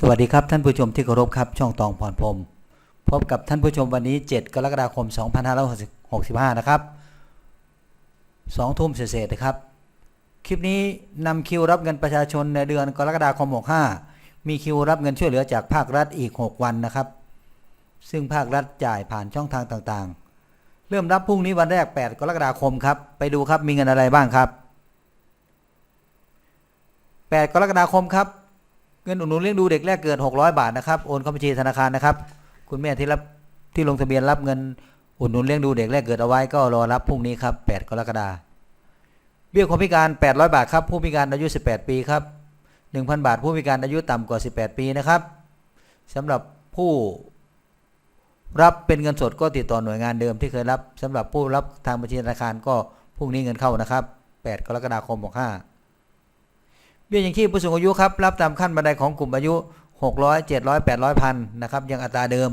สวัสดีครับท่านผู้ชมที่เคารพครับช่องตองพรพรมพบกับท่านผู้ชมวันนี้ 7 กรกฎาคม 2565 นะครับ2ทุ่มเศษๆนะครับ คลิปนี้นำคิวรับเงินประชาชนในเดือนกรกฎาคม 65 มีคิวรับเงินช่วยเหลือจากภาครัฐอีก 6 วันนะครับ ซึ่งภาครัฐจ่ายผ่านช่องทางต่างๆ เริ่มรับพรุ่งนี้วันแรก 8 กรกฎาคมครับ ไปดูครับมีเงินอะไรบ้างครับ 8 กรกฎาคมครับ เงินอุดหนุนเลี้ยงดูเด็กแรกเกิด 600 บาทนะครับ โอนเข้าบัญชีธนาคารนะครับ คุณแม่ที่รับที่ลงทะเบียนรับเงินอุดหนุนเลี้ยงดูเด็กแรกเกิดเอาไว้ก็รอรับพรุ่งนี้ครับ 8 กรกฎาคมเบี้ยคนพิการ 800 บาทครับ ผู้พิการอายุ 18 ปีครับ 1,000 บาท ผู้พิการอายุต่ำกว่า 18 ปีนะครับสำหรับผู้รับเป็นเงินสดก็ติดต่อหน่วยงานเดิมที่เคยรับสำหรับผู้รับทางบัญชีธนาคารก็พรุ่งนี้เงินเข้านะครับ 8 กรกฎาคม 65 เบี้ยยังชีพผู้สูงอายุครับรับตามขั้นบันไดของกลุ่มอายุ 600 700 800พันนะครับยังอัตราเดิม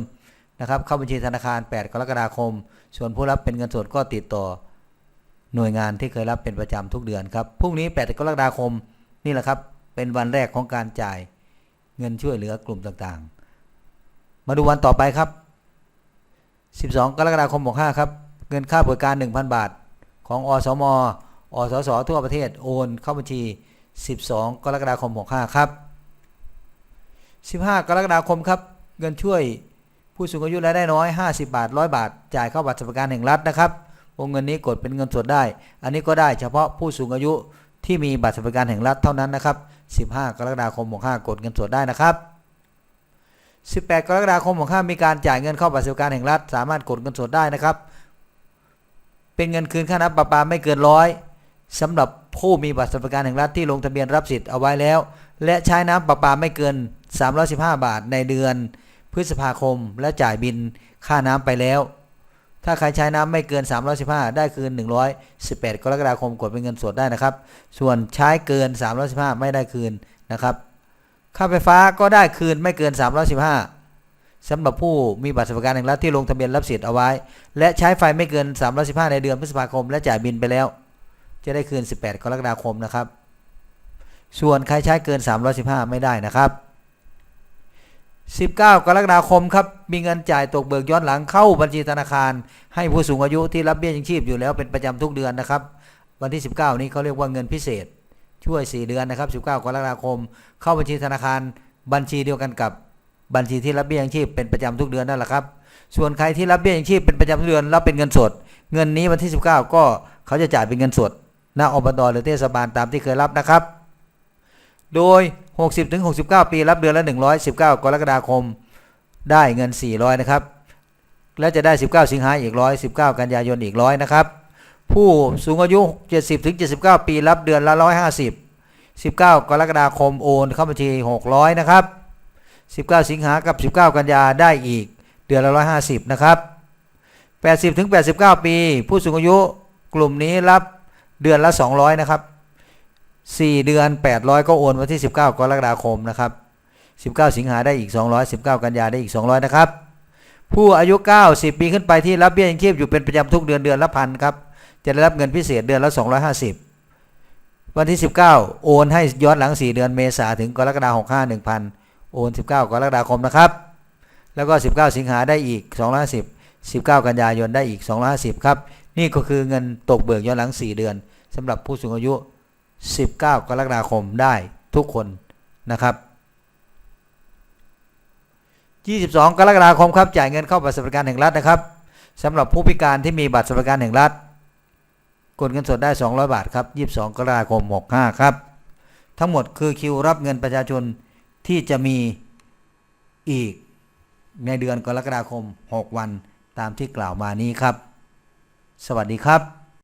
นะครับเข้าบัญชีธนาคาร 8 กรกฎาคม ส่วนผู้รับเป็นเงินสดก็ติดต่อหน่วยงานที่เคยรับเป็นประจำทุกเดือนครับพรุ่งนี้ 8 กรกฎาคมนี่แหละครับเป็นวันแรกของการจ่ายเงินช่วยเหลือกลุ่มต่างๆ มาดูวันต่อไปครับ 12 กรกฎาคม65ครับเงินค่าบริการ 1,000 บาท ของอสมอสสทั่วประเทศโอนเข้าบัญชี 12 กรกฎาคม 65 ครับ 15 กรกฎาคมครับ เงินช่วยผู้สูงอายุรายได้น้อย 50 บาท 100 บาท จ่ายเข้าบัตรสวัสดิการแห่งรัฐนะครับ วงเงินนี้กดเป็นเงินสดได้ อันนี้ก็ได้เฉพาะผู้สูงอายุที่มีบัตรสวัสดิการแห่งรัฐเท่านั้นนะครับ 15 กรกฎาคม 65 กดเงินสดได้นะครับ 18 กรกฎาคม 65 มีการจ่ายเงินเข้าบัตรสวัสดิการแห่งรัฐ สามารถกดเงินสดได้นะครับ เป็นเงินคืนค่าน้ำประปาไม่เกินร้อย สำหรับผู้มีบัตรสวัสดิการแห่งรัฐที่ลงทะเบียนรับสิทธิ์เอาไว้แล้ว และใช้น้ำประปาไม่เกิน 315 บาทในเดือน พฤษภาคมและจ่ายบินค่าน้ำไปแล้ว ถ้าใครใช้น้ำไม่เกิน 315 ได้คืน 118 กรกฎาคมกดเป็นเงินสดได้นะครับ ส่วนใช้เกิน 315 ไม่ได้คืนนะครับค่าไฟฟ้าก็ได้คืนไม่เกิน 315สำหรับผู้มีบัตรสวัสดิการแห่งรัฐที่ลงทะเบียนรับสิทธิ์เอาไว้ และใช้ไฟไม่เกิน 315 ในเดือนพฤษภาคม และจ่ายบินไปแล้ว จะได้คืน 18 กรกฎาคมนะครับ ส่วนใครใช้เกิน 315 ไม่ได้นะครับ 19 กรกฎาคมครับ มีเงินจ่ายตกเบิกย้อนหลังเข้าบัญชีธนาคาร ให้ผู้สูงอายุที่รับเบี้ยยังชีพอยู่แล้วเป็นประจำทุกเดือนนะครับ วันที่ 19 นี้เขาเรียกว่าเงินพิเศษ ช่วย 4 เดือนนะครับ 19 กรกฎาคม เข้าบัญชีธนาคาร บัญชีเดียวกันกับบัญชีที่รับเบี้ยยังชีพเป็นประจำทุกเดือนนั่นแหละครับส่วนใครที่รับเบี้ยยังชีพเป็นประจำทุกเดือนรับเป็นเงินสด เงินนี้วันที่ 19 ก็เขาจะจ่ายเป็นเงินสด ณอบตหรือเทศบาลตามที่เคยรับนะครับ โดย 60ถึง69 ปีรับเดือนละ 119 กรกฎาคม ได้เงิน 400 นะครับ และจะได้ 19 สิงหาอีก100 19 กันยายนอีก100นะครับ ผู้สูงอายุ 70ถึง79 ปีรับเดือนละ 150 19 กรกฎาคมโอนเข้าบัญชี 600 นะครับ 19 สิงหากับ 19 กันยาได้อีกเดือนละ 150 นะครับ 80ถึง89 ปี ผู้สูงอายุกลุ่มนี้รับ เดือนละ 200 นะครับ 4 เดือน 800 ก็โอนวันที่ 19 กรกฎาคมนะครับ 19 สิงหาได้อีก 200 19 กันยาได้อีก 200 นะครับ ผู้อายุ 90 ปีขึ้นไปที่รับเบี้ยยังชีพอยู่เป็นประจำทุกเดือนเดือนละพันครับ จะได้รับเงินพิเศษเดือนละ 250 วันที่ 19 โอนให้ย้อนหลัง 4 เดือนเมษาถึงกรกฎาคม65 1,000 โอน 19 กรกฎาคมนะครับ แล้วก็ 19 สิงหาได้อีก 250 19 กันยายนได้อีก 250 ครับ นี่ก็คือเงินตกเบิกย้อนหลัง 4 เดือน สำหรับผู้สูงอายุ 19 กรกฎาคมได้ทุกคนนะครับ22 กรกฎาคมครับจ่ายเงินเข้าบัตรสวัสดิการแห่งรัฐนะครับสำหรับผู้พิการที่มีบัตรสวัสดิการแห่งรัฐกดเงินสดได้ 200 บาทครับ 22 กรกฎาคม 65 ครับ ทั้งหมดคือคิวรับเงินประชาชนที่จะมีอีกในเดือนกรกฎาคม 6 วันตามที่กล่าวมานี้ครับ สวัสดีครับ